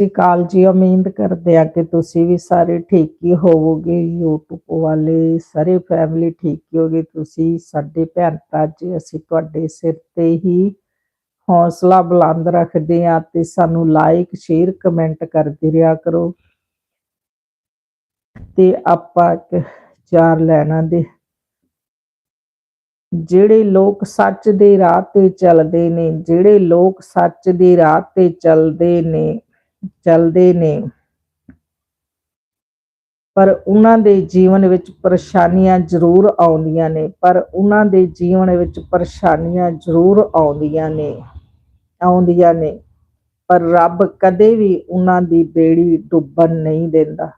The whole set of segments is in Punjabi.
ਸਤਿ ਸ਼੍ਰੀ ਅਕਾਲ ਜੀ, ਉਮੀਦ ਕਰਦੇ ਆ ਕਿ ਤੁਸੀਂ ਵੀ ਸਾਰੇ ਠੀਕ ਹੀ ਹੋਵੋਗੇ, YouTube ਵਾਲੇ ਸਾਰੇ ਫੈਮਿਲੀ ਠੀਕ ਹੀ ਹੋਗੇ, ਤੁਸੀਂ ਸਾਡੇ ਭੈਣ ਭਰਾ ਜੀ, ਅਸੀਂ ਤੁਹਾਡੇ ਸਿਰ ਤੇ ਹੀ ਹੌਸਲਾ ਬੁਲੰਦ ਰੱਖਦੇ ਆ ਤੇ ਸਾਨੂੰ ਲਾਈਕ ਸ਼ੇਅਰ ਕਮੈਂਟ ਕਰਦੇ ਰਿਹਾ ਕਰੋ। ਤੇ ਆਪਾਂ ਚਾਰ ਲੈਣਾ ਦੇ। ਜਿਹੜੇ ਲੋਕ ਸੱਚ ਦੇ ਰਾਹ ਤੇ ਚੱਲਦੇ ਨੇ, ਜਿਹੜੇ ਲੋਕ ਸੱਚ ਦੇ ਰਾਹ ਤੇ ਚੱਲਦੇ ਨੇ ਚੱਲਦੇ ਨੇ। ਪਰ ਉਹਨਾਂ ਦੇ ਜੀਵਨ ਵਿੱਚ ਪਰੇਸ਼ਾਨੀਆਂ ਜ਼ਰੂਰ ਆਉਂਦੀਆਂ ਨੇ। ਪਰ ਉਹਨਾਂ ਦੇ ਜੀਵਨ ਵਿੱਚ ਪਰੇਸ਼ਾਨੀਆਂ ਜ਼ਰੂਰ ਆਉਂਦੀਆਂ ਨੇ। ਆਉਂਦੀਆਂ ਨੇ। ਪਰ ਰੱਬ ਕਦੇ ਵੀ ਉਹਨਾਂ ਦੀ ਬੇੜੀ ਡੁੱਬਣ ਨਹੀਂ ਦਿੰਦਾ।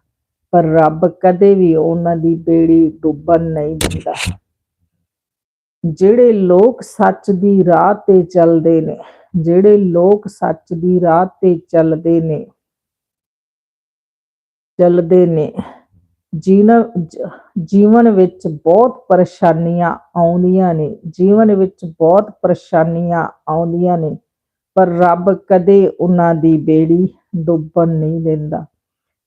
ਪਰ ਰੱਬ ਕਦੇ ਵੀ ਉਹਨਾਂ ਦੀ ਬੇੜੀ ਡੁੱਬਣ ਨਹੀਂ ਦਿੰਦਾ। ਜਿਹੜੇ ਲੋਕ ਸੱਚ ਦੀ ਰਾਹ ਤੇ ਚੱਲਦੇ ਨੇ ਜਿਹੜੇ ਲੋਕ ਸੱਚ ਦੀ ਰਾਹ ਤੇ ਚੱਲਦੇ ਨੇ ਚੱਲਦੇ ਨੇ ਜੀਵਨ ਜੀਵਨ ਵਿੱਚ ਬਹੁਤ ਪਰੇਸ਼ਾਨੀਆਂ ਆਉਂਦੀਆਂ ਨੇ, ਜੀਵਨ ਵਿੱਚ ਬਹੁਤ ਪਰੇਸ਼ਾਨੀਆਂ ਆਉਂਦੀਆਂ ਨੇ, ਪਰ ਰੱਬ ਕਦੇ ਉਹਨਾਂ ਦੀ ਬੇੜੀ ਡੁੱਬਣ ਨਹੀਂ ਦਿੰਦਾ।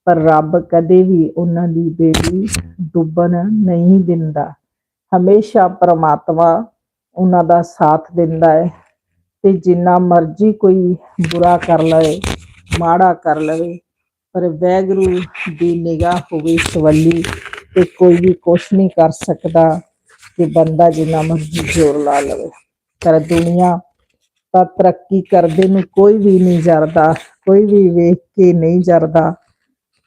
ਪਰ ਰੱਬ ਕਦੇ ਵੀ ਉਹਨਾਂ ਦੀ ਬੇੜੀ ਡੁੱਬਣ ਨਹੀਂ ਦਿੰਦਾ। ਹਮੇਸ਼ਾ ਪ੍ਰਮਾਤਮਾ ਉਹਨਾਂ ਦਾ ਸਾਥ ਦਿੰਦਾ ਹੈ। ਤੇ ਜਿੰਨਾ ਮਰਜ਼ੀ ਕੋਈ ਬੁਰਾ ਕਰ ਲਵੇ, ਮਾੜਾ ਕਰ ਲਵੇ, ਪਰ ਵੈਗਰੂ ਦੀ ਨਿਗਾਹ ਹੋਵੇ ਸਵੱਲੀ ਤੇ ਕੋਈ ਵੀ ਕੁਛ ਨਹੀਂ ਕਰ ਸਕਦਾ ਕਿ ਬੰਦਾ ਜਿੰਨਾ ਮਰਜ਼ੀ ਜ਼ੋਰ ਲਾ ਲਵੇ। ਪਰ ਦੁਨੀਆ ਤਾਂ ਤਰੱਕੀ ਕਰਦੇ ਨੂੰ ਕੋਈ ਵੀ ਨਹੀਂ ਜਰਦਾ, ਕੋਈ ਵੀ ਵੇਖ ਕੇ ਨਹੀਂ ਜਰਦਾ।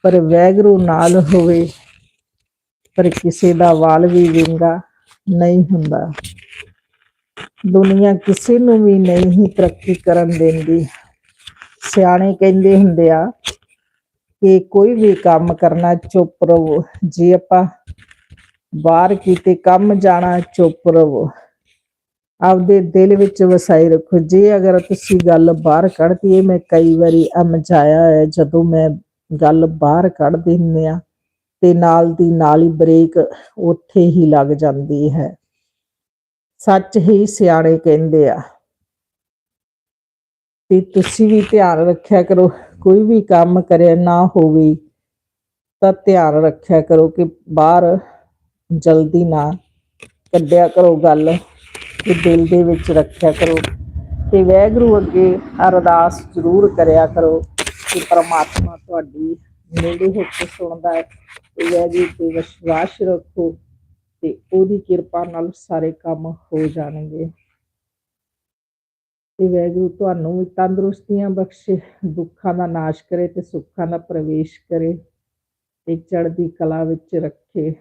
ਪਰ ਵੈਗਰੂ ਨਾਲ ਹੋਵੇ, ਪਰ ਕਿਸੇ ਦਾ ਵਾਲ ਵੀ ਵਿੰਗਾ ਨਹੀਂ ਹੁੰਦਾ। ਦੁਨੀਆ ਕਿਸੇ ਨੂੰ ਵੀ ਨਹੀਂ ਤਰੱਕੀ ਕਰਨ ਦਿੰਦੀ। ਸਿਆਣੇ ਕਹਿੰਦੇ ਹੁੰਦੇ ਆ ਕਿ ਕੋਈ ਵੀ ਕੰਮ ਕਰਨਾ ਚੁੱਪ ਰਹੋ ਜੇ ਆਪਾਂ ਬਾਹਰ ਕੀਤੇ ਕੰਮ ਜਾਣਾ, ਚੁੱਪ ਰਹੋ ਆਪਦੇ ਦਿਲ ਵਿੱਚ ਵਸਾਈ ਰੱਖੋ। ਜੇ ਅਗਰ ਤੁਸੀਂ ਗੱਲ ਬਾਹਰ ਕੱਢਦੀ ਹੈ ਮੈਂ ਕਈ ਵਾਰੀ ਅਮਝਾਇਆ ਹੈ ਜਦੋਂ ਮੈਂ ਗੱਲ ਬਾਹਰ ਕੱਢ ਦਿੰਦੇ ਆ ਤੇ ਨਾਲ ਦੀ ਨਾਲ ਹੀ ਬ੍ਰੇਕ ਉੱਥੇ ਹੀ ਲੱਗ ਜਾਂਦੀ ਹੈ। ਸੱਚ ਹੀ ਸਿਆਣੇ ਕਹਿੰਦੇ ਆ। ਤੇ ਤੁਸੀਂ ਵੀ ਧਿਆਨ ਰੱਖਿਆ ਕਰੋ, ਕੋਈ ਵੀ ਕੰਮ ਕਰਿਆ ਨਾ ਹੋਵੇ, ਤਾਂ ਧਿਆਨ ਰੱਖਿਆ ਕਰੋ ਕਿ ਬਾਹਰ ਜਲਦੀ ਨਾ ਕੱਢਿਆ ਕਰੋ ਗੱਲ, ਤੇ ਦਿਲ ਦੇ ਵਿੱਚ ਰੱਖਿਆ ਕਰੋ। ਤੇ ਵੈਗਰੂ ਅੱਗੇ ਅਰਦਾਸ ਜ਼ਰੂਰ ਕਰਿਆ ਕਰੋ ਕਿ ਪ੍ਰਮਾਤਮਾ ਤੁਹਾਡੀ ਨੇੜੇ ਹੋ ਕੇ ਸੁਣਦਾ ਹੈ। ਤੇ ਵੈਗਰੂ ਤੇ ਵਿਸ਼ਵਾਸ ਰੱਖੋ। ਤੇ ਉਹਦੀ ਕਿਰਪਾ ਨਾਲ ਸਾਰੇ ਕੰਮ ਹੋ ਜਾਣਗੇ। ਤੇ ਵੈਗੁਰੂ ਤੁਹਾਨੂੰ ਵੀ ਤੰਦਰੁਸਤੀਆਂ ਬਖਸ਼ੇ, ਦੁੱਖਾਂ ਦਾ ਨਾਸ਼ ਕਰੇ ਤੇ ਸੁੱਖਾਂ ਦਾ ਪ੍ਰਵੇਸ਼ ਕਰੇ ਤੇ ਚੜ੍ਹਦੀ ਕਲਾ ਵਿੱਚ ਰੱਖੇ।